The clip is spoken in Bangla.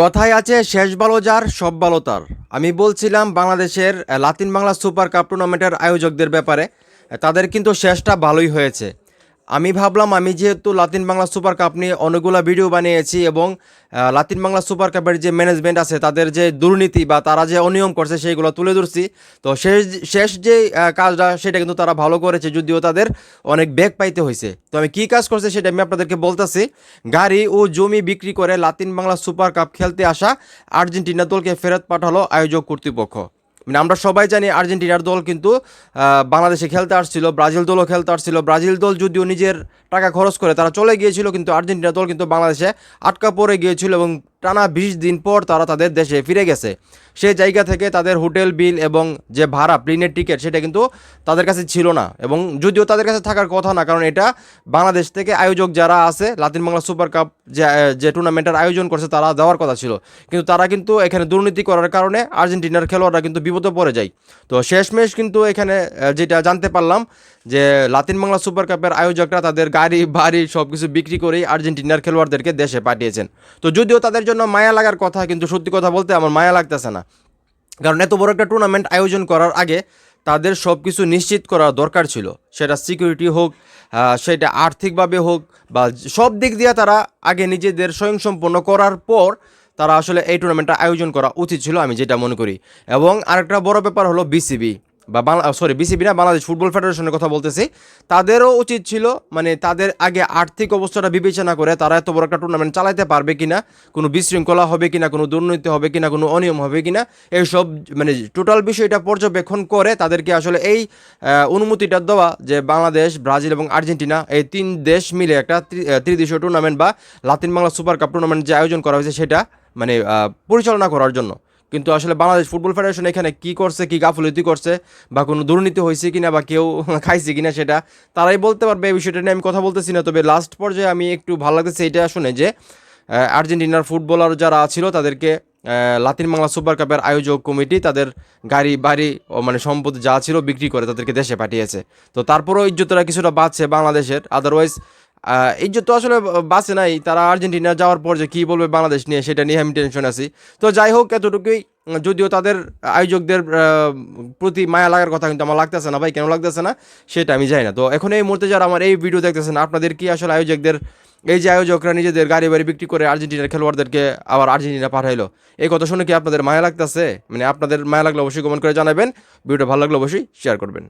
কথায় আছে, শেষ ভালো যার, সব ভালো তার। আমি বলছিলাম বাংলাদেশের লাতিন বাংলা সুপার কাপ টুর্নামেন্টের আয়োজকদের ব্যাপারে। তাদের কিন্তু শেষটা ভালোই হয়েছে। আমি ভাবলাম, আমি যেহেতু লাতিন বাংলা সুপার কাপ নিয়ে অনেকগুলো ভিডিও বানিয়েছি এবং লাতিন বাংলা সুপার কাপের যে ম্যানেজমেন্ট আছে, তাদের যে দুর্নীতি বা তারা যে অনিয়ম করছে, সেইগুলো তুলে ধরছি। তো শেষ শেষ যে কাজটা, সেটা কিন্তু তারা ভালো করেছে, যদিও তাদের অনেক বেগ পাইতে হয়েছে তো আমি কী কাজ করছে, সেটা আমি আপনাদেরকে বলতেছি। গাড়ি ও জমি বিক্রি করে লাতিন বাংলা সুপার কাপ খেলতে আসা আর্জেন্টিনা দলকে ফেরত পাঠালো আয়োজক কর্তৃপক্ষ। মানে আমরা সবাই জানি আর্জেন্টিনার দল কিন্তু বাংলাদেশে খেলতে আসছিল, ব্রাজিল দলও খেলতে আসছিল। ব্রাজিল দল যদিও নিজের টাকা খরচ করে তারা চলে গিয়েছিল, কিন্তু আর্জেন্টিনা দল কিন্তু বাংলাদেশে আটকা পড়ে গিয়েছিল এবং টানা বিশ দিন পর তারা তাদের দেশে ফিরে গেছে। সেই জায়গা থেকে তাদের হোটেল বিল এবং যে ভাড়া প্লেনের টিকিট সেটা কিন্তু তাদের কাছে ছিল না এবং যদিও তাদের কাছে থাকার কথা না, কারণ এটা বাংলাদেশ থেকে আয়োজক যারা আছে, লাতিন বাংলা সুপার কাপ যে যে টুর্নামেন্টের আয়োজন করছে, তারা দেওয়ার কথা ছিল। কিন্তু তারা কিন্তু এখানে দুর্নীতি করার কারণে আর্জেন্টিনার খেলোয়াড়রা কিন্তু বিপদে পড়ে যায়। তো শেষমেশ কিন্তু এখানে যেটা জানতে পারলাম যে লাতিন বাংলা সুপার কাপের আয়োজকরা তাদের গাড়ি, বাড়ি সব কিছু বিক্রি করেই আর্জেন্টিনার খেলোয়াড়দেরকে দেশে পাঠিয়েছেন। তো যদিও তাদের জন্য মায়া লাগার কথা, কিন্তু সত্যি কথা বলতে আমার মায়া লাগতেছে না। কারণ এত বড় একটা টুর্নামেন্ট আয়োজন করার আগে তাদের সব কিছু নিশ্চিত করা দরকার ছিল। সেটা সিকিউরিটি হোক সেটা আর্থিকভাবে হোক, বা সব দিক দিয়ে তারা আগে নিজেদের স্বয়ংসম্পন্ন করার পর তারা আসলে এই টুর্নামেন্টটা আয়োজন করা উচিত ছিল, আমি যেটা মনে করি। এবং আরেকটা বড় ব্যাপার হলো বিসিবি বা বাংলা সরি বিসিবি না, বাংলাদেশ ফুটবল ফেডারেশনের কথা বলতেছি। তাদেরও উচিত ছিল মানে তাদের আগে আর্থিক অবস্থাটা বিবেচনা করে তারা এত বড় একটা টুর্নামেন্ট চালাতে পারবে কিনা, কোনো বিশৃঙ্খলা হবে কিনা, কোনো দুর্নীতি হবে কিনা, কোনো অনিয়ম হবে কিনা, এইসব মানে টোটাল বিষয়টা পর্যবেক্ষণ করে তাদেরকে আসলে এই অনুমতিটা দেওয়া যে বাংলাদেশ, ব্রাজিল এবং আর্জেন্টিনা এই তিন দেশ মিলে একটা ত্রিদেশীয় টুর্নামেন্ট বা Latin Bangla super cup tournament যে আয়োজন করা হয়েছে সেটা মানে পরিচালনা করার জন্য। কিন্তু আসলে বাংলাদেশ ফুটবল ফেডারেশন এখানে কি করছে, কি গাফলতি করছে, বা কোনো দুর্নীতি হয়েছে কিনা, বা কেউ খাইছে কিনা সেটা, তারাই বলতে পারবে। এই বিষয়টা নিয়ে আমি কথা বলতেছি না, তবে লাস্ট পর্যায়ে আমি একটু ভালো লাগতেছে এটা শুনে যে আর্জেন্টিনার ফুটবলার যারা ছিল, তাদেরকে লাতিন বাংলা সুপার কাপের আয়োজক কমিটি তাদের গাড়ি, বাড়ি ও মানে সম্পদ যা ছিল বিক্রি করে তাদেরকে দেশে পাঠিয়েছে। তো তারপরেও ইজ্জতরা কিছুটা বাঁচছে বাংলাদেশের। আদারওয়াইজ ইজ্জত তো আসলে বাসে নাই। তারা আর্জেন্টিনা যাওয়ার পর যে কী বলবে বাংলাদেশ নিয়ে, সেটা নিয়ে আমি টেনশন আছি। তো যাই হোক, এতটুকুই। যদিও তাদের আয়োজকদের প্রতি মায়া লাগার কথা কিন্তু আমার লাগতেছে না। ভাই, কেন লাগতেছে না? সেটা আমি জানি না। তো এখন এই মুহূর্তে যারা আমার এই ভিডিও দেখতেছেন, আপনাদের কি আসলে আয়োজকদের, এই যে আয়োজকরা নিজেদের গাড়ি বাড়ি বিক্রি করে আর্জেন্টিনার খেলোয়াড়দেরকে আবার আর্জেন্টিনা পাঠাইলো, এই কথা শুনে কি আপনাদের মায়া লাগতেছে? মানে আপনাদের মায়া লাগলে অবশ্যই কমেন্ট করে জানাবেন। ভিডিওটা ভালো লাগলে অবশ্যই শেয়ার করবেন।